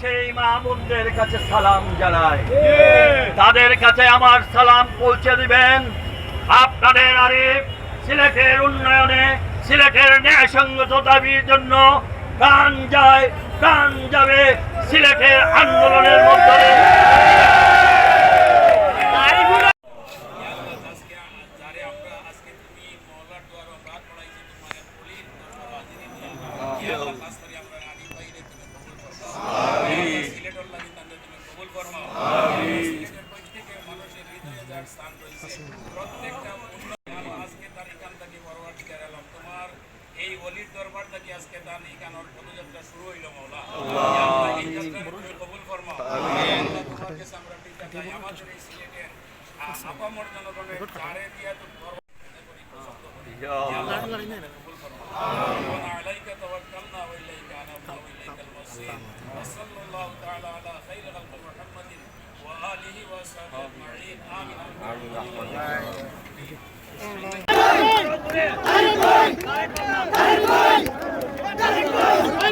সেই মাহমুদদের কাছে সালাম জানাই। তাদের কাছে আমার সালাম পৌঁছে দিবেন। আপনাদের আরিফ সিলেটের উন্নয়নে সিলেটের ন্যায়সঙ্গত দাবির জন্য প্রাণ যায় প্রাণ যাবে সিলেটের আন্দোলনের মধ্যে আজকে তার এখানোর পদযাত্রা শুরু হইল মাওলা ইয়া আল্লাহ, এই যাত্রা তুমি কবুল ফরমাও আল্লাহ তোমার কাছে আমরা টিকা চাই আমাদের এই সিলেটের আ- আপামর জনগণের চারে দিয়া তো ফরওয়ার্ড ربنا عليك توكلنا واليك انبنا واليك المصير وصلى الله تعالى على خير خلق محمد واله وصحبه اجمعين امين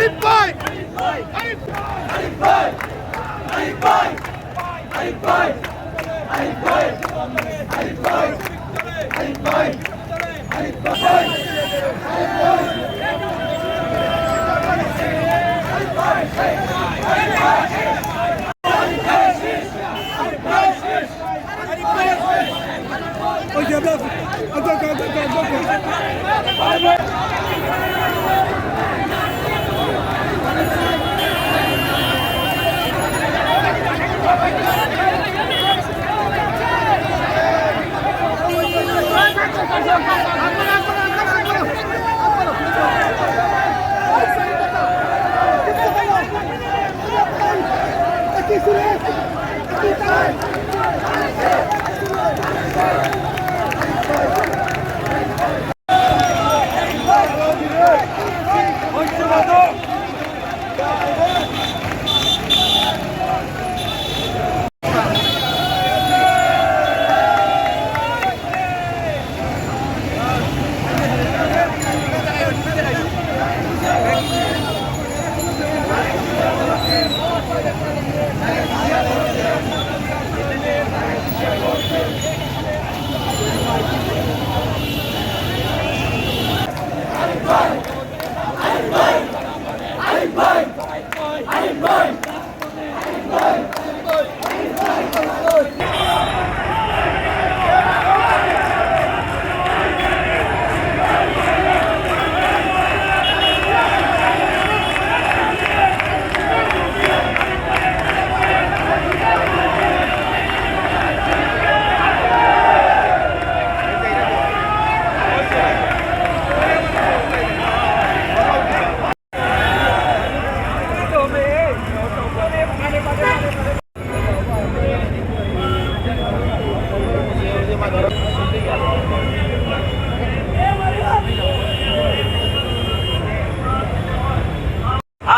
আরিফ ভাই আরিফ ভাই আরিফ ভাই আরিফ ভাই Thank you.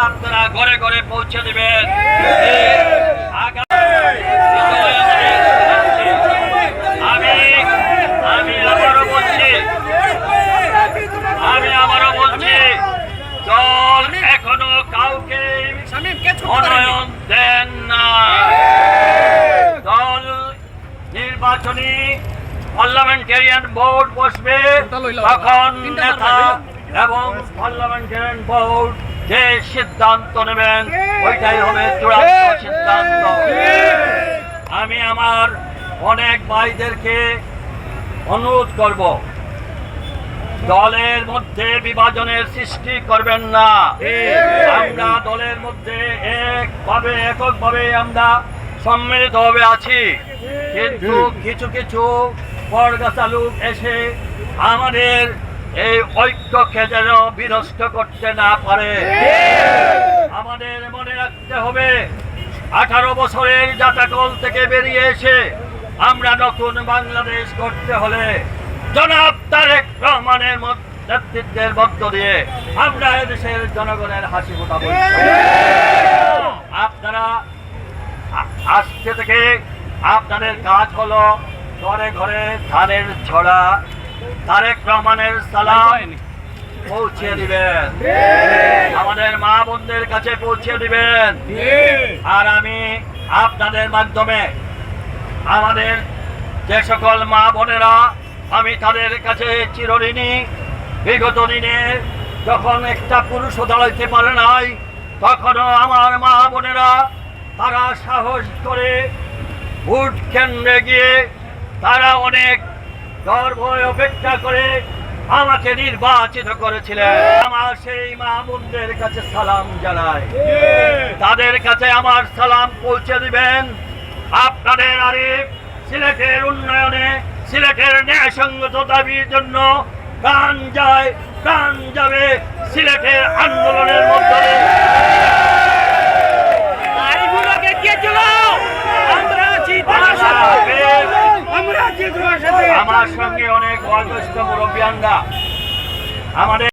আপনারা ঘরে ঘরে পৌঁছে দিবেন। আমি আমি আবারও বলছি, আমি আবারও বলছি, দল এখনও কাউকে মনোনয়ন দেন না। দল নির্বাচনী পার্লামেন্টারিয়ান বোর্ড বসবে তখন নেতা এবং পার্লামেন্টারিয়ান বোর্ড যে সিদ্ধান্ত নেবেন ওইটাই হবে চূড়ান্ত সিদ্ধান্ত। আমি আমার অনেক ভাইদেরকে অনুরোধ করব দলের মধ্যে বিভাজনের সৃষ্টি করবেন না। আমরা দলের মধ্যে একভাবে এককভাবে আমরা সম্মিলিতভাবে আছি। কিন্তু কিছু কিছু বরগাছা লোক এসে আমাদের এই ঐক্যকে যেন বিনষ্ট করতে না পারে। আমাদের মনে রাখতে হবে, আঠারো বছরের জাতাকল থেকে বেরিয়ে এসে আমরা নতুন বাংলাদেশ করতে হলে জনাব তারেক রহমানের নেতৃত্বের মধ্য দিয়ে আমরা এদেশের জনগণের হাসি ফোটাবো। আপনারা আজকে থেকে আপনাদের কাজ হলো ঘরে ঘরে ধানের ছড়া তারেক রহমানের সালাম পৌঁছে দিবেন। আমাদের মা বোনদের কাছে পৌঁছে দিবেন। আর আমি আপনাদের মাধ্যমে আমাদের যে সকল মা বোনেরা আমি তাদের কাছে চিরঋণী। বিগত দিনে যখন একটা পুরুষও দাঁড়াইতে পারে নাই তখনও আমার মা বোনেরা তারা সাহস করে ভোট কেন্দ্রে গিয়ে তারা অনেক গর্ব অপেক্ষা করে আমাকে নির্বাচিত করেছিলেন। আমার সেই মামুনদের কাছে সালাম জানাই। তাদের কাছে আমার সালাম পৌঁছে দিবেন। আপনাদের আরিফ সিলেটের উন্নয়নে, সিলেটের ন্যায়সঙ্গত দাবির জন্য প্রাণ যায়, প্রাণ যাবে সিলেটের আন্দোলনের মধ্যে গাড়িগুলোকে কে চালাও আমরা আছি তোমার সাথে আমরা আছি তোমার সাথে আমার সঙ্গে অনেক বয়োজ্যেষ্ঠ মুরব্বী আমাদের